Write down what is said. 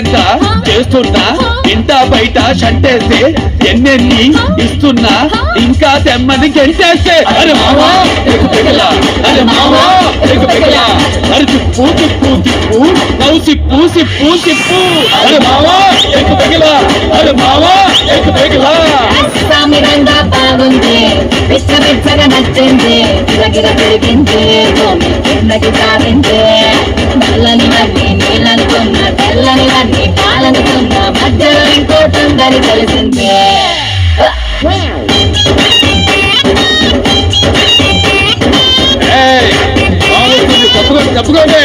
ఎంత చేస్తున్నా. ఇంట బయట షంటేస్తే ఎన్నెన్ని ఇస్తున్నా. ఇంకా తెమ్మని గెంటేస్తే అరే మామా పెగలా అరే మామా పెగలా అరే తిప్పు తిప్పు తిప్పు నవ్వు సిప్పు సిప్పు సిప్పు అరే మామా ఎక్కు పెగలా అరే మామా ఎక్కు పెగలా. బాగుంది పిచ్చ పిచ్చగా నచ్చింది గిరగిర పెరిగింది భూమి సాగింది ఉందని తెలిసిందే చెప్పుకోండి